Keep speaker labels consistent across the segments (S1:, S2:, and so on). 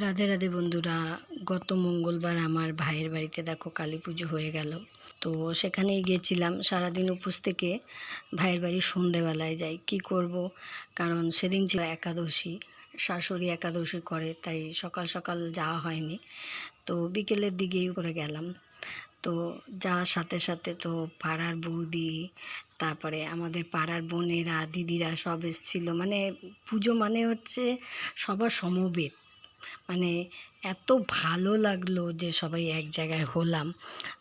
S1: রাধে রাধে বন্ধুরা, গত মঙ্গলবার আমার ভাইয়ের বাড়িতে দেখো কালী পুজো হয়ে গেল। তো সেখানেই গেছিলাম, সারাদিন উপোস থেকে ভাইয়ের বাড়ি সন্ধেবেলায় যাই। কি করব? কারণ সেদিন ছিল একাদশী, শাশুড়ি একাদশী করে, তাই সকাল সকাল যাওয়া হয়নি। তো বিকেলের দিকেই করে গেলাম। তো যাওয়ার সাথে সাথে তো পাড়ার বৌদি, তারপরে আমাদের পাড়ার বোনেরা, দিদিরা সব এসেছিল। মানে পুজো মানে হচ্ছে সবার সমবেত। মানে এত ভালো লাগল যে সবাই এক জায়গায় হলাম।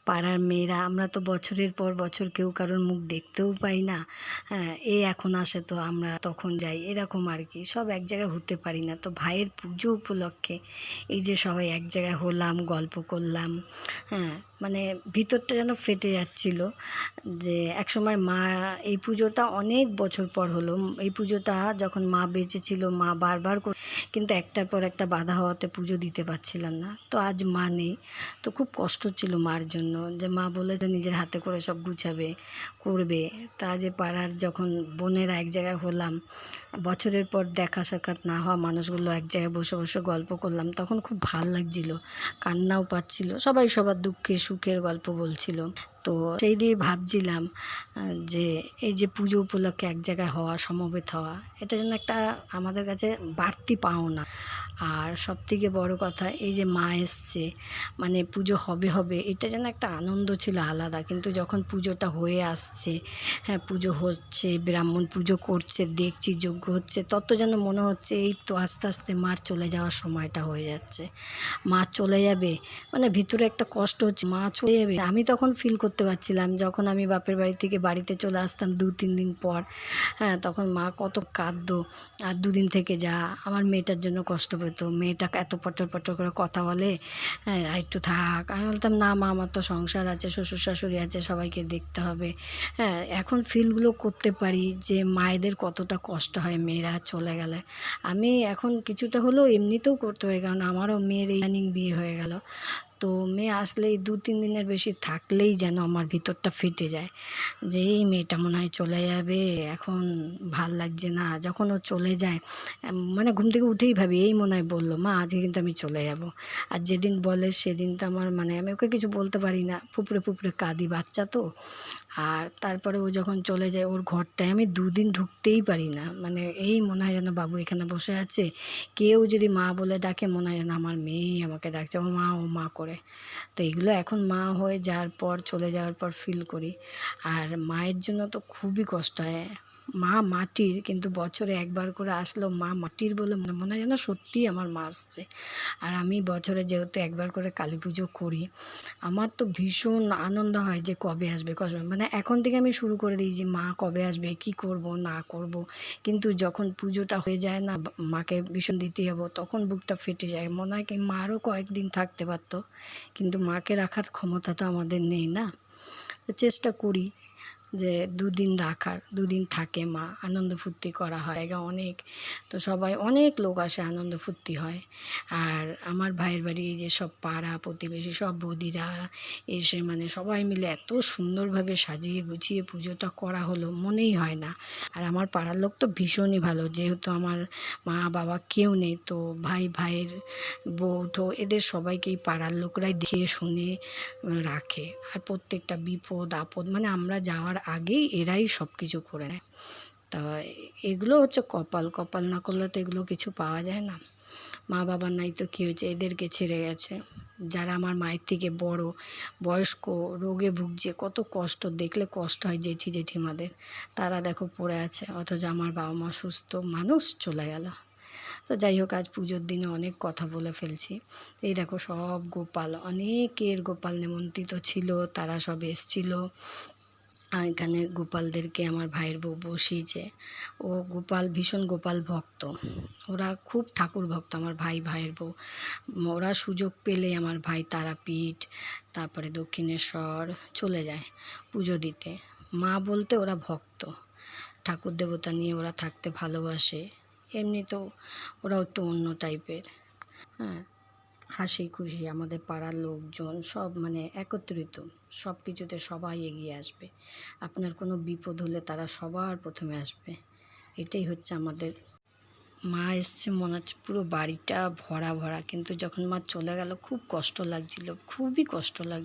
S1: পাড়ার মেয়েরা, আমরা তো বছরের পর বছর কেউ কারোর মুখ দেখতেও পাই না। হ্যাঁ এ এখন আসে তো আমরা তখন যাই, এরকম আর কি। সব এক জায়গায় হতে পারি না। তো ভাইয়ের পুজো উপলক্ষে এই যে সবাই এক জায়গায় হলাম, গল্প করলাম। হ্যাঁ মানে ভিতরটা যেন ফেটে যাচ্ছিল যে একসময় মা এই পুজোটা অনেক বছর পর হলো। এই পুজোটা যখন মা বেঁচে ছিল মা বারবার করে কিন্তু একটার পর একটা বাধা হওয়াতে পুজো দিতে পারছিলাম না। তো আজ মা নেই। তো খুব কষ্ট ছিল মার জন্য যে মা বলে যে নিজের হাতে করে সব গুছাবে, করবে। তা যে পাড়ার যখন বোনেরা এক জায়গায় হলাম, বছরের পর দেখা সাক্ষাৎ না হওয়া মানুষগুলো এক জায়গায় বসে বসে গল্প করলাম, তখন খুব ভালো লাগছিল। কান্নাও পাচ্ছিল। সবাই সবার দুঃখে সুখের গল্প বলছিল। তো সেই দিয়ে ভাবছিলাম যে এই যে পুজো উপলক্ষে এক জায়গায় হওয়া, সমবেত হওয়া, এটা যেন একটা আমাদের কাছে বাড়তি পাওনা। আর সব থেকে বড় কথা, এই যে মা এসছে মানে পুজো হবে হবে, এটা যেন একটা আনন্দ ছিল আলাদা। কিন্তু যখন পুজোটা হয়ে আসছে হ্যাঁ পুজো হচ্ছে, ব্রাহ্মণ পুজো করছে, দেখছি যজ্ঞ হচ্ছে, তত যেন মনে হচ্ছে এই তো আস্তে আস্তে মার চলে যাওয়ার সময়টা হয়ে যাচ্ছে। মা চলে যাবে মানে ভিতরে একটা কষ্ট হচ্ছে, মা চলে যাবে। আমি তখন ফিল করতে পারছিলাম, যখন আমি বাপের বাড়ি থেকে বাড়িতে চলে আসতাম দু, তিন দিন পর। হ্যাঁ তখন মা কত কাঁদতো। আর দুদিন থেকে যা আমার মেয়েটার জন্য কষ্ট পেতো। মেয়েটা এত পটর পটর করে কথা বলে হ্যাঁ একটু থাক। আমি বলতাম, না মা, আমার তো সংসার আছে, শ্বশুর শাশুড়ি আছে, সবাইকে দেখতে হবে। হ্যাঁ এখন ফিলগুলো করতে পারি যে মায়েদের কতটা কষ্ট হয় মেয়েরা চলে গেলে। আমি এখন কিছুটা হলেও এমনিতেও করতে পারি, কারণ আমারও মেয়ের ইদানিং বিয়ে হয়ে গেল। তো মেয়ে আসলেই দু তিন দিনের বেশি থাকলেই যেন আমার ভিতরটা ফেটে যায়। যে এই মেয়েটা মনে হয় চলে যাবে, এখন ভালো লাগছে না। যখন ও চলে যায় মানে ঘুম থেকে উঠেই ভাবি, এই মনে হয় বলল, মা, আজকে কিন্তু আমি চলে যাব। আর যেদিন বলে সেদিন তো আমার মানে আমি ওকে কিছু বলতে পারি না। ফুপড়ে ফুপড়ে কাঁদি বাচ্চা তো। আর তারপরে ও যখন চলে যায় ওর ঘরটায় আমি দুদিন ঢুকতেই পারি না। মানে এই মনে হয় যেন বাবু এখানে বসে আছে। কেউ যদি মা বলে ডাকে, মনে হয় যেন আমার মেয়েই আমাকে ডাকছে, ও মা ও মা করে। তো এগুলো এখন মা হয়ে যাওয়ার পর, চলে যাওয়ার পর ফিল করি। আর মায়ের জন্য তো খুবই কষ্ট, হয়। মা মাটির, কিন্তু বছরে একবার করে আসলো মা মাটির বলে মনে মনে হয় যেন সত্যিই আমার মা আসছে। আর আমি বছরে যেহেতু একবার করে কালী পুজো করি, আমার তো ভীষণ আনন্দ হয় যে কবে আসবে, কবে মানে এখন থেকে আমি শুরু করে দিই যে মা কবে আসবে, কি করব, না করব। কিন্তু যখন পুজোটা হয়ে যায় না মাকে ভীষণ দিতে যাব, তখন বুকটা ফেটে যায়। মনে হয় কি মারও কয়েকদিন থাকতে পারতো, কিন্তু মাকে রাখার ক্ষমতা তো আমাদের নেই না। চেষ্টা করি যে দুদিন রাখার, দুদিন থাকে মা, আনন্দ ফুর্তি করা হয়, জায়গা অনেক। তো সবাই অনেক লোক আসে আনন্দ ফুর্তি হয়। আর আমার ভাইয়ের বাড়ি যে সব পাড়া প্রতিবেশী, সব বৌদিরা এসে মানে সবাই মিলে এত সুন্দরভাবে সাজিয়ে গুছিয়ে পুজোটা করা হলো, মনেই হয় না। আর আমার পাড়ার লোক তো ভীষণই ভালো, যেহেতু আমার মা বাবা কেউ নেই, তো ভাই, ভাইয়ের বউ, তো এদের সবাইকেই পাড়ার লোকরাই দেখে, শুনে, রাখে। আর প্রত্যেকটা বিপদ, আপদ মানে আমরা যাওয়ার আগেই এরাই সব কিছু করে নেয়। তা এগুলো হচ্ছে কপাল কপাল না করলে তো এগুলো কিছু পাওয়া যায় না। মা বাবার নাই তো কী হয়েছে? এদেরকে ছেড়ে গেছে। যারা আমার মায়ের থেকে বড়, বয়স্ক, রোগে ভুগছে, কত কষ্ট, দেখলে কষ্ট হয় জেঠি, জেঠিমাদের। তারা দেখো পড়ে আছে, অথচ আমার বাবা মা সুস্থ মানুষ, চলে গেল। তো যাই হোক, আজ পুজোর দিনে অনেক কথা বলে ফেলছি। এই দেখো সব গোপাল, অনেকের গোপাল নেমন্ত্রিত ছিল, তারা সব এসছিল। এখানে গোপালদেরকে আমার ভাইয়ের বউ বসিয়েছে। ও গোপাল, ভীষণ গোপাল ভক্ত। ওরা খুব ঠাকুর ভক্ত আমার ভাই, ভাইয়ের বউ। ওরা সুযোগ পেলে আমার ভাই তারাপীঠ, তারপরে দক্ষিণেশ্বর চলে যায় পুজো দিতে। মা বলতে ওরা ভক্ত। ঠাকুর দেবতা নিয়ে ওরা থাকতে ভালোবাসে। এমনিতেও ওরা একটু অন্য টাইপের হ্যাঁ। হাসি খুশি, আমাদের পাড়ার লোকজন সব মানে একত্রিত। সব কিছুতে সবাই এগিয়ে আসবে। আপনার কোনো বিপদ হলে তারা সবার প্রথমে আসবে। এটাই হচ্ছে আমাদের, মা এসছে মনে হচ্ছে পুরো বাড়িটা ভরা ভরা, কিন্তু যখন মা চলে গেল, খুব কষ্ট লাগছিল, খুবই কষ্ট লাগছিল।